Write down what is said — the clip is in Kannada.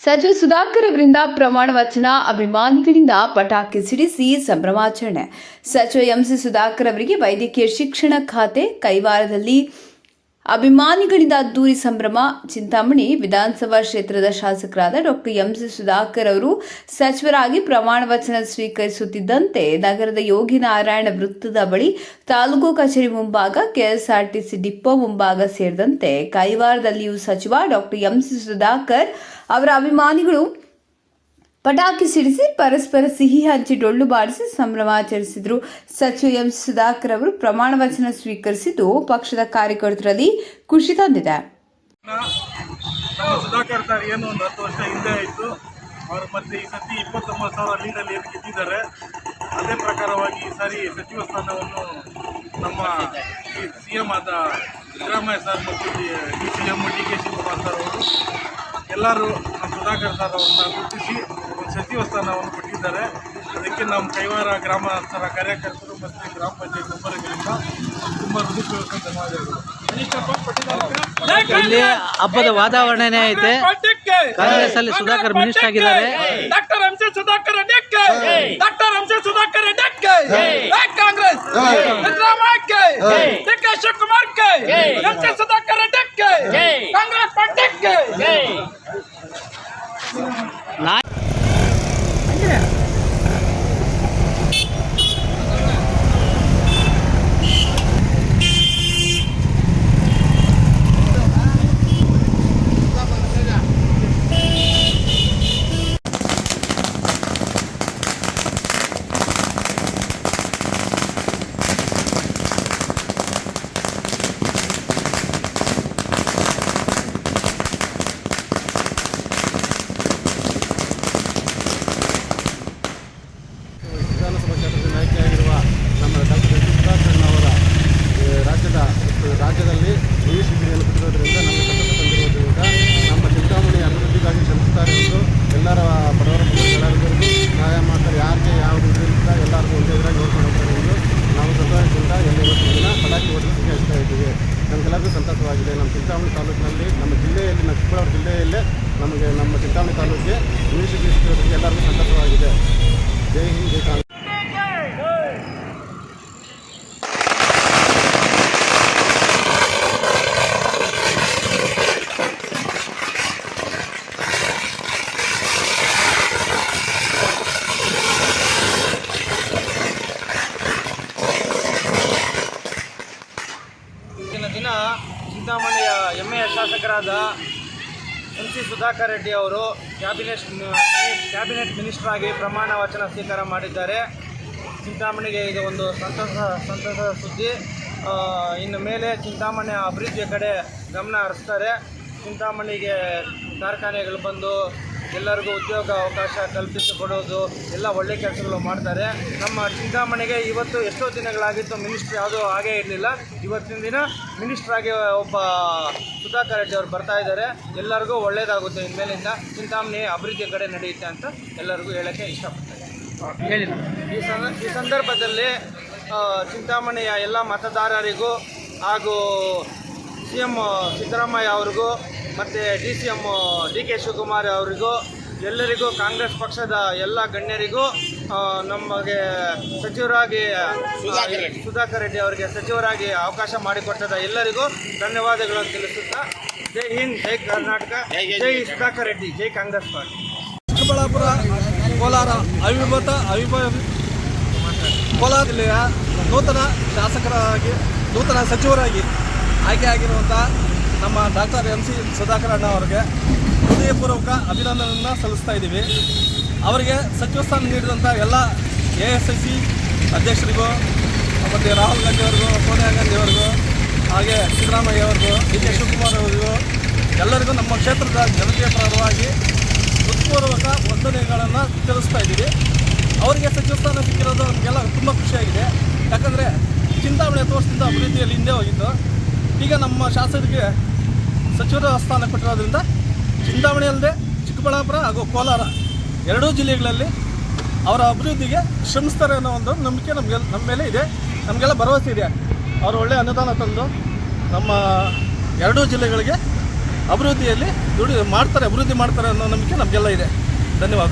ಸಚಿವ ಸುಧಾಕರ್ ಅವರಿಂದ ಪ್ರಮಾಣ ವಚನ ಅಭಿಮಾನಿಗಳಿಂದ ಪಟಾಕಿ ಸಿಡಿಸಿ ಸಂಭ್ರಮಾಚರಣೆ. ಸಚಿವ ಎಂಸಿ ಸುಧಾಕರ್ ಅವರಿಗೆ ವೈದ್ಯಕೀಯ ಶಿಕ್ಷಣ ಖಾತೆ ಕೈವಾರದಲ್ಲಿ ಅಭಿಮಾನಿಗಳಿಂದ ಅದ್ದೂರಿ ಸಂಭ್ರಮ. ಚಿಂತಾಮಣಿ ವಿಧಾನಸಭಾ ಕ್ಷೇತ್ರದ ಶಾಸಕರಾದ ಡಾಕ್ಟರ್ ಎಂ ಸಿ ಸುಧಾಕರ್ ಅವರು ಸಚಿವರಾಗಿ ಪ್ರಮಾಣ ವಚನ ಸ್ವೀಕರಿಸುತ್ತಿದ್ದಂತೆ ನಗರದ ಯೋಗಿ ನಾರಾಯಣ ವೃತ್ತದ ಬಳಿ ತಾಲೂಕು ಕಚೇರಿ ಮುಂಭಾಗ, ಕೆಎಸ್ಆರ್ಟಿಸಿ ಡಿಪೋ ಮುಂಭಾಗ ಸೇರಿದಂತೆ ಕೈವಾರದಲ್ಲಿಯೂ ಸಚಿವ ಡಾಕ್ಟರ್ ಎಂ ಸಿ ಸುಧಾಕರ್ ಅವರ ಅಭಿಮಾನಿಗಳು ಪಟಾಕಿ ಸಿಡಿಸಿ ಪರಸ್ಪರ ಸಿಹಿ ಹಂಚಿ ಡೊಳ್ಳು ಬಾರಿಸಿ ಸಂಭ್ರಮಾಚರಿಸಿದರು ಸಚಿವ ಎಂ ಸುಧಾಕರ್ ಅವರು ಪ್ರಮಾಣ ವಚನ ಸ್ವೀಕರಿಸಿದ್ದು ಪಕ್ಷದ ಕಾರ್ಯಕರ್ತರಲ್ಲಿ ಖುಷಿ ತಂದಿದೆ. ಸುಧಾಕರ್ ಸರ್, ಏನು ಒಂದು ಹತ್ತು ವರ್ಷ ಹಿಂದೆ ಆಯಿತು. ಅವರು ಮತ್ತೆ ಈ ಸತಿ ಇಪ್ಪತ್ತೊಂಬತ್ತು ಸಾವಿರ ಲೀಡಲ್ಲಿ ಏನು ಗೆದ್ದಿದ್ದಾರೆ. ಅದೇ ಪ್ರಕಾರವಾಗಿ ಈ ಸಾರಿ ಸಚಿವ ಸ್ಥಾನವನ್ನು ನಮ್ಮ ಸಿ ಎಂ ಆದ ಸಿದ್ದರಾಮಯ್ಯ ಸರ್ ಮತ್ತು D C M D K Shivakumar sir ಅವರು ಎಲ್ಲರೂ ನಮ್ಮ ಸುಧಾಕರ್ ಸರ್ ಅವ್ರನ್ನ ಗುರುತಿಸಿ ಸ್ಥಾನವನ್ನು ಕೊಟ್ಟಿದ್ದಾರೆ. ಅದಕ್ಕೆ ನಮ್ಮ ಕೈವಾರ ಗ್ರಾಮಸ್ಥರ ಕಾರ್ಯಕರ್ತರು ಮತ್ತು ಗ್ರಾಮ ಪಂಚಾಯತ್ ಮೆಂಬರ್ಗಳಿಂದ ತುಂಬ ಹೃದಯಪೂರ್ವಕ ಧನ್ಯವಾದಗಳು ಇಲ್ಲಿ ಹಬ್ಬದ ವಾತಾವರಣನೇ ಐತೆ. ಕಾಂಗ್ರೆಸ್ ಅಲ್ಲಿ ಸುಧಾಕರ್ ಮಿನಿಸ್ಟರ್ ಆಗಿದ್ದಾರೆ. Doctor MC Sudhakar doctor doctor MC Sudhakar Congress. ಸಿದ್ದರಾಮಯ್ಯಕ್ಕೆ D K ಶಿವಕುಮಾರ್ಗೆ. ಎಂಸಿ ಸುಧಾಕರ್ ರೆಡ್ಡಿಕ್ಕೆ ಕಾಂಗ್ರೆಸ್ ಪಾರ್ಟಿಗೆ ನಾ ವಿಧಾನಸಭಾ ಕ್ಷೇತ್ರದ ನಾಯಕಿಯಾಗಿರುವ ನಮ್ಮ ಡಾಕ್ಟರ್ ಎಸ್ ಸುಧಾಕರ್ ಅವರ ಈ, ರಾಜ್ಯದ ರಾಜ್ಯದಲ್ಲಿ ಇಂಗ್ಲೀಷ್ ಡಿಗ್ರಿಯನ್ನು ಕೊಟ್ಟಿರೋದ್ರಿಂದ ನಮಗೆ ಸಂತಸ ತಂದಿರುವುದರಿಂದ ನಮ್ಮ ಚಿಂತಾಮಣಿ ಅಭಿವೃದ್ಧಿಗಾಗಿ ಶ್ರಮಿಸ್ತಾರೆ ಎಂದು ಎಲ್ಲರ ಬಡವರ ಎಲ್ಲರಿಗೂ ಸಹಾಯ ಮಾಡ್ತಾರೆ ಯಾರಿಗೆ ಯಾವುದು ಇದರಿಂದ ಎಲ್ಲರಿಗೂ ಒಂದೇ ಇದರಾಗಿ ನೋಡ್ಕೊಂಡು ಹೋಗ್ತಾರೆ ಎಂದು ನಾವು ಸಂತೋಷದಿಂದ ಎಲ್ಲ ಇವತ್ತು ದಿನ ಪಟಾಕಿ ಹೊಡೆದು ಸಿಗ್ತಾ ಇದ್ದೀವಿ ನಮಗೆಲ್ಲರಿಗೂ ಸಂತಸವಾಗಿದೆ ನಮ್ಮ ಚಿಂತಾಮಣಿ ತಾಲೂಕಿನಲ್ಲಿ ನಮ್ಮ ಜಿಲ್ಲೆಯಲ್ಲಿ ನಮ್ಮ ಚಿಕ್ಕಬಳ್ಳಾಪುರ ಜಿಲ್ಲೆಯಲ್ಲೇ ನಮಗೆ ನಮ್ಮ ಚಿಂತಾಮಣಿ ತಾಲೂಕಿಗೆ ಇಂಗ್ಲೀಷ್ ಸಿಕ್ಕಿರೋದಕ್ಕೆ ಎಲ್ಲರಿಗೂ ಸಂತಸವಾಗಿದೆ. ಜೈ ಹಿಂದ್, ಜೈ ಕಾಂಗ್ರೆಸ್. ದಿನ ಚಿಂತಾಮಣಿಯ ಹೆಮ್ಮೆಯ ಶಾಸಕರಾದ ಎಂ ಸಿ ಸುಧಾಕರ್ ರೆಡ್ಡಿ ಅವರು ಕ್ಯಾಬಿನೆಟ್ ಕ್ಯಾಬಿನೆಟ್ ಮಿನಿಸ್ಟರ್ ಆಗಿ ಪ್ರಮಾಣ ವಚನ ಸ್ವೀಕಾರ ಮಾಡಿದ್ದಾರೆ. ಚಿಂತಾಮಣಿಗೆ ಇದು ಒಂದು ಸಂತಸ ಸಂತಸದ ಸುದ್ದಿ. ಇನ್ನು ಮೇಲೆ ಚಿಂತಾಮಣಿ ಅಭಿವೃದ್ಧಿಯ ಕಡೆ ಗಮನ ಹರಿಸ್ತಾರೆ. ಚಿಂತಾಮಣಿಗೆ ಕಾರ್ಖಾನೆಗಳು ಬಂದು ಎಲ್ಲರಿಗೂ ಉದ್ಯೋಗ ಅವಕಾಶ ಕಲ್ಪಿಸಿಕೊಡೋದು ಎಲ್ಲ ಒಳ್ಳೆ ಕೆಲಸಗಳು ಮಾಡ್ತಾರೆ. ನಮ್ಮ ಚಿಂತಾಮಣಿಗೆ ಇವತ್ತು ಎಷ್ಟೋ ದಿನಗಳಾಗಿತ್ತು ಮಿನಿಸ್ಟ್ರ್ ಯಾವುದೂ ಹಾಗೇ ಇರಲಿಲ್ಲ. ಇವತ್ತಿನ ದಿನ ಮಿನಿಸ್ಟ್ರಾಗಿ ಒಬ್ಬ ಸುಧಾಕರ್ ರೆಡ್ಡಿ ಅವರು ಬರ್ತಾ ಇದ್ದಾರೆ. ಎಲ್ಲರಿಗೂ ಒಳ್ಳೆಯದಾಗುತ್ತೆ ಇನ್ಮೇಲಿಂದ. ಚಿಂತಾಮಣಿ ಅಭಿವೃದ್ಧಿ ಕಡೆ ನಡೆಯುತ್ತೆ ಅಂತ ಎಲ್ಲರಿಗೂ ಹೇಳೋಕ್ಕೆ ಇಷ್ಟಪಡ್ತಾರೆ ಹೇಳಿ ಈ ಸಂದ ಈ ಸಂದರ್ಭದಲ್ಲಿ ಚಿಂತಾಮಣಿಯ ಎಲ್ಲ ಮತದಾರರಿಗೂ ಹಾಗೂ ಸಿ ಎಂ ಸಿದ್ದರಾಮಯ್ಯ ಅವ್ರಿಗೂ ಮತ್ತು D C M D K Shivakumar ಅವರಿಗೂ ಎಲ್ಲರಿಗೂ ಕಾಂಗ್ರೆಸ್ ಪಕ್ಷದ ಎಲ್ಲ ಗಣ್ಯರಿಗೂ ನಮಗೆ ಸಚಿವರಾಗಿ ಸುಧಾಕರ್ ರೆಡ್ಡಿ. ಅವರಿಗೆ ಸಚಿವರಾಗಿ ಅವಕಾಶ ಮಾಡಿಕೊಟ್ಟದ ಎಲ್ಲರಿಗೂ ಧನ್ಯವಾದಗಳನ್ನು ತಿಳಿಸುತ್ತಾ ಜೈ ಹಿಂದ್ ಜೈ ಕರ್ನಾಟಕ ಜೈ ಸುಧಾಕರ್ ರೆಡ್ಡಿ ಜೈ ಕಾಂಗ್ರೆಸ್ ಪಾರ್ಟಿ. ಚಿಕ್ಕಬಳ್ಳಾಪುರ ಕೋಲಾರ ಅವಿಭತ ಅವಿಭವ ಕೋಲಾರ ಜಿಲ್ಲೆಯ ನೂತನ ಶಾಸಕರಾಗಿ ನೂತನ ಸಚಿವರಾಗಿ ಆಯ್ಕೆಯಾಗಿರುವಂಥ ನಮ್ಮ ಡಾಕ್ಟರ್ ಎಂ ಸಿ ಸುಧಾಕರ್ ಅಣ್ಣ ಅವರಿಗೆ ಹೃದಯಪೂರ್ವಕ ಅಭಿನಂದನೆಯನ್ನು ಸಲ್ಲಿಸ್ತಾ ಇದ್ದೀವಿ. ಅವರಿಗೆ ಸಚಿವ ಸ್ಥಾನ ನೀಡಿದಂಥ ಎಲ್ಲ ಎ ಎಸ್ ಐ ಸಿ ಅಧ್ಯಕ್ಷರಿಗೂ, ಮತ್ತು ರಾಹುಲ್ ಗಾಂಧಿ ಅವ್ರಿಗೂ, ಸೋನಿಯಾ ಗಾಂಧಿ ಅವ್ರಿಗೂ, ಹಾಗೆ ಸಿದ್ದರಾಮಯ್ಯ ಅವ್ರಿಗೂ, ಡಿ ಕೆ ಶಿವಕುಮಾರ್ ಅವರಿಗೂ, ಎಲ್ಲರಿಗೂ ನಮ್ಮ ಕ್ಷೇತ್ರದ ಜನತೆಯ ಪರವಾಗಿ ಹೃತ್ಪೂರ್ವಕ ವಂದನೆಗಳನ್ನು ತಿಳಿಸ್ತಾ ಇದ್ದೀವಿ. ಅವರಿಗೆ ಸಚಿವ ಸ್ಥಾನ ಸಿಕ್ಕಿರೋದು ನಮಗೆಲ್ಲ ತುಂಬ ಖುಷಿಯಾಗಿದೆ. ಯಾಕಂದರೆ ಚಿಂತಾಮಣಿ ತೋರಿಸಿದ ಅಭಿವೃದ್ಧಿಯಲ್ಲಿ ಹಿಂದೆ ಹೋಗಿದ್ದು. ಈಗ ನಮ್ಮ ಶಾಸಕರಿಗೆ ಸಚಿವರ ಸ್ಥಾನ ಕೊಟ್ಟಿರೋದ್ರಿಂದ ಚಿಂತಾಮಣಿ ಅಲ್ಲದೆ ಚಿಕ್ಕಬಳ್ಳಾಪುರ ಹಾಗೂ ಕೋಲಾರ ಎರಡೂ ಜಿಲ್ಲೆಗಳಲ್ಲಿ ಅವರ ಅಭಿವೃದ್ಧಿಗೆ ಶ್ರಮಿಸ್ತಾರೆ ಅನ್ನೋ ಒಂದು ನಂಬಿಕೆ ನಮಗೆ ನಮ್ಮ ಮೇಲೆ ಇದೆ. ನಮಗೆಲ್ಲ ಭರವಸೆ ಇದೆ. ಅವರು ಒಳ್ಳೆಯ ಅನುದಾನ ತಂದು ನಮ್ಮ ಎರಡೂ ಜಿಲ್ಲೆಗಳಿಗೆ ಅಭಿವೃದ್ಧಿಯಲ್ಲಿ ದುಡಿ ಮಾಡ್ತಾರೆ, ಅಭಿವೃದ್ಧಿ ಮಾಡ್ತಾರೆ ಅನ್ನೋ ನಂಬಿಕೆ ನಮಗೆಲ್ಲ ಇದೆ. ಧನ್ಯವಾದ.